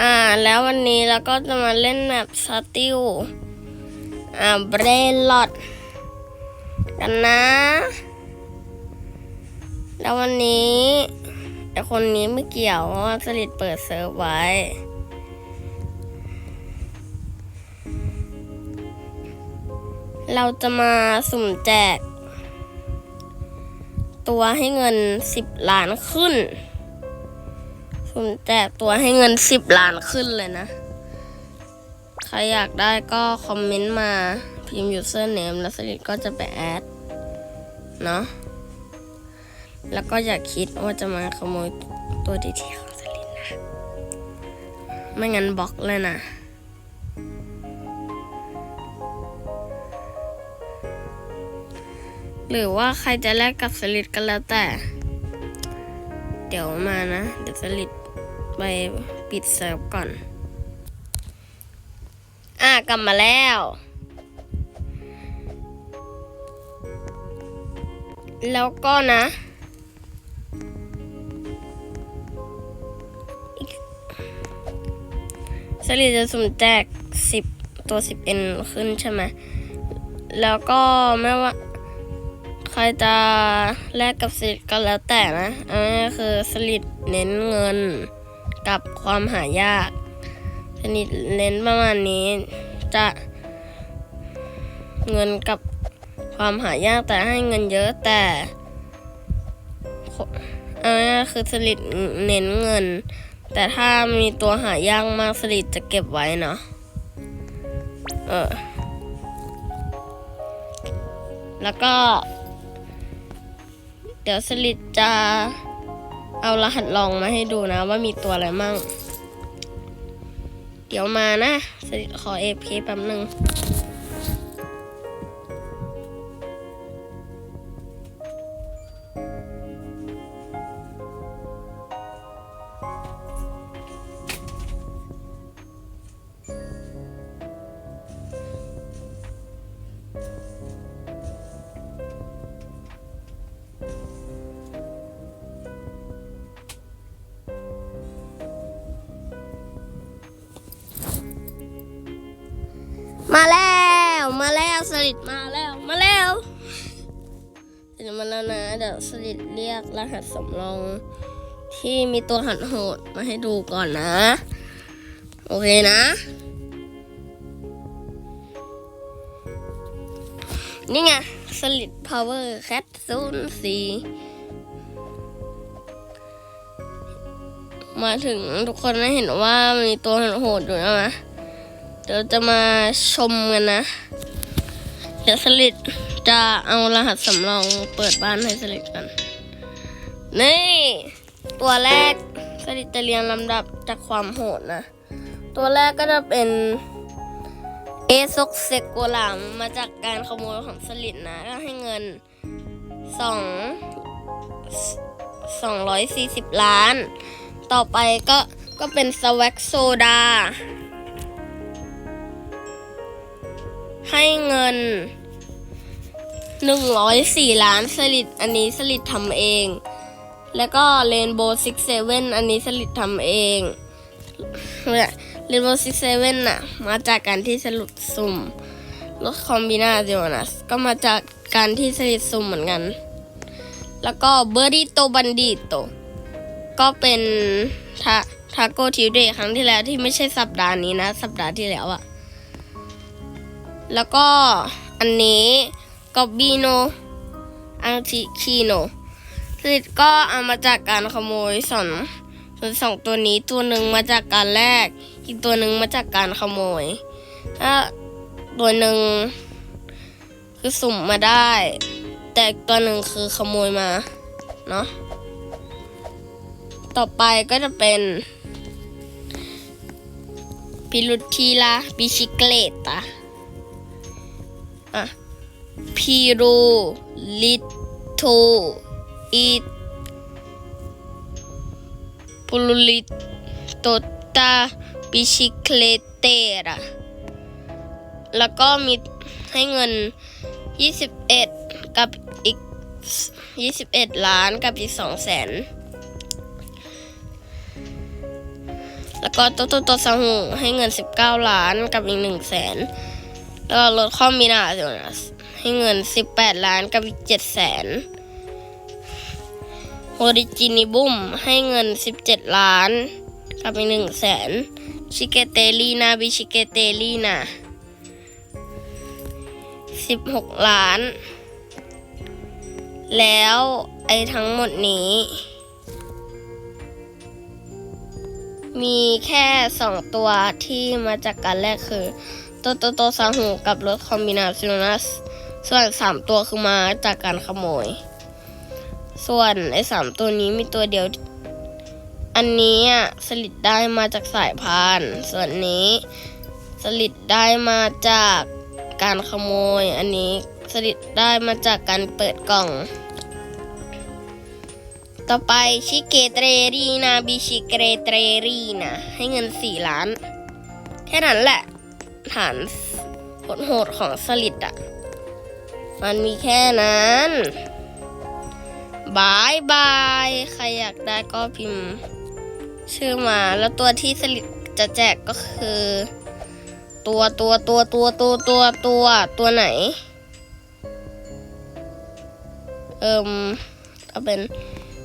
อ่า แล้ววันนี้เราก็จะมาเล่นแบบสติลอ่าเบรลอดกันนะ แล้ววันนี้ไอคนนี้ไม่เกี่ยวเพราะว่าสลิดเปิดเซิร์ฟไว้ เราจะมาสุ่มแจก ตัวให้เงินสิบล้านขึ้น สุ่มแจกตัวให้เงินสิบล้านขึ้นเลยนะ ใครอยากได้ก็คอมเมนต์มาพิมพ์ username แล้วสลิดก็จะไปแอด เนาะแล้วก็อย่าคิดว่าจะมาขโมยตัวดีทีของสลิดนะ ไม่งั้นบล็อกเลยนะหรือว่าใครจะแลกกับสลิดก็แล้วแต่ เดี๋ยวมานะ เดี๋ยวสลิด ไปปิดเซิร์ฟก่อน อะกลับมาแล้ว แล้วก็นะสลิดจะสุ่มแจกสิบตัวสิบเอ็นขึ้นใช่ไหม แล้วก็ไม่ว่า ใครจะแลกกับสลิดก็แล้วแต่นะอันนี้คือสลิดเน้นเงิน กับความหายากสลิดเลน้นประมาณนี้ จะเงินกับความหายากแต่ให้เงินเยอะแต่อันนี้คือสลิดเน้นเงิน แต่ถ้ามีตัวหายากมากสลิดจะเก็บไว้เนาะเออแล้วก็ เดี๋ยวสลิดจะ เอารหัสลองมาให้ดูนะว่ามีตัวอะไรมั่ง เดี๋ยวมานะขอเอฟแป๊บหนึ่ง มาแล้ว มาแล้วสลิดมาแล้ว มาแล้วสลิดมาแล้วนะ เดี๋ยวสลิดเรียกรหัสสำรอง ที่มีตัวหันโหดมาให้ดูก่อนนะ โอเคนะ นี่ไงสลิดพาวเวอร์แคทศูนย์สี่มาถึงทุกคนได้เห็นว่ามีตัวหันโหดอยู่นะ เดี๋ยวจะมาชมกันนะ เดี๋ยวสลิดจะเอารหัสสำรองเปิดบ้านให้สลิดกัน นี่ ตัวแรกสลิดจะเรียงลำดับจากความโหดนะ ตัวแรกก็จะเป็นเอซกเซกโกหลามมาจากการขโมยของสลิดนะก็ให้เงินสองสองร้อยสี่สิบล้าน ต่อไปก็ก็เป็นสวักโซดา ให้เงินหนึ่งร้อยสี่ล้านสลิดอันนี้สลิดทำเอง แล้วก็เรนโบว์ซิกเซเว่นอันนี้สลิดทำเองเรนโบว์ซิกเซเว่นน่ะ มาจากการที่สลุดสุ่มรถคอมบินาเดียวนะก็มาจากการที่สลิดสุ่มเหมือนกัน แล้วก็เบอร์ดิโตบันดิโตก็เป็นทาทาโกทิวเดย์ครั้งที่แล้วที่ไม่ใช่สัปดาห์นี้นะ สัปดาห์ที่แล้วอะ แล้วก็อันนี้กอบบีโนอังติคีโนสลิดก็เอามาจากการขโมยสองส่วนสองตัวนี้ตัวหนึ่งมาจากการแลกอีกตัวหนึ่งมาจากการขโมยถ้าตัวหนึ่งคือสุ่มมาได้ แต่ตัวหนึ่งคือขโมยมาเนาะต่อไปก็จะเป็นพิลุทีลาบิชิเกเลตา อะพีโรลิโตอิปูลิโตตาบิชิเคลเตระแล้วก็มีให้เงิน 21 กับอีก 21 ล้านกับอีก2แสนแล้วก็โตโตโตซาหูให้เงิน 19 ล้านกับอีก1แสน แล้วก็รถคอมบินาโซนัสให้เงิน 18 ล้านกับอีก7แสนโอริจินิบุมให้เงิน 17 ล้านกับอีก1แสนชิเกเตลีนาบิชิเกเตลีนา16 ล้าน แล้วไอ้ทั้งหมดนี้ มีแค่สองตัวที่มาจากการแรกคือ โตโตโตซาหูกับรถคอมบินาซิโนนัส ส่วนสามตัวคือมาจากการขโมย ส่วนไอ้สามตัวนี้มีตัวเดียว อันนี้อะสลิดได้มาจากสายพาน ส่วนนี้สลิดได้มาจากการขโมย อันนี้สลิดได้มาจากการเปิดกล่อง ต่อไปชิเกเตรรีนาบิชิเกเตรรีนะให้เงินสี่ล้าน แค่นั้นแหละ ฐานโหดของสลิดอะมันมีแค่นั้นบายบาย ใครอยากได้ก็พิมพ์ ชื่อมาแล้วตัวที่สลิดจะแจกก็คือ ตัวตัวตัวตัวตัวตัวตัวตัวไหน เอิมเอาเป็น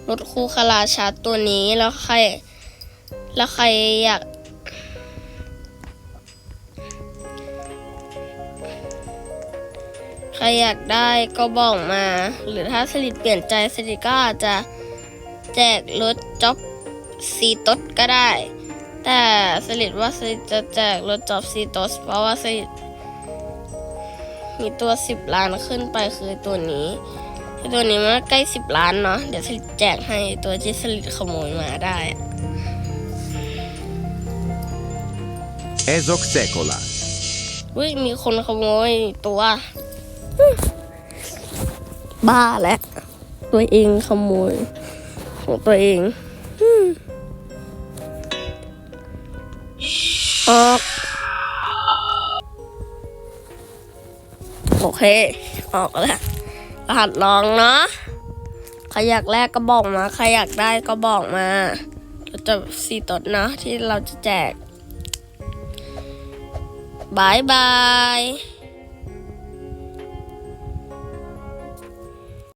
รถคู่คาราชาตัวนี้แล้วใคร แล้วใครอยาก ครอยากได้ก็บอกมา หรือถ้าสลิดเปลี่ยนใจสลิดก็อาจจะแจกรถจ็อบซีตดก็ได้ แต่สลิดว่าสลิดจะแจกรถจ็อบซีตสเพราะว่าสลิดมีตัวสิบล้านขึ้นไปคือตัวนี้ไอ้ตัวนี้มันก็ใกล้สิบล้านเนาะเดี๋ยวสลิดแจกให้ตัวที่สลิดขโมยมาได้ Ezoxecola. อุ้ยมีคนขโมยตัว บ้าแล้วตัวเองขโมย ของตัวเองออกโอเค ออกแล้วรหัสลองเนาะใครอยากแลกก็บอกมาใครอยากได้ก็บอกมาเราจะสี่ตดนะที่เราจะแจกบายบาย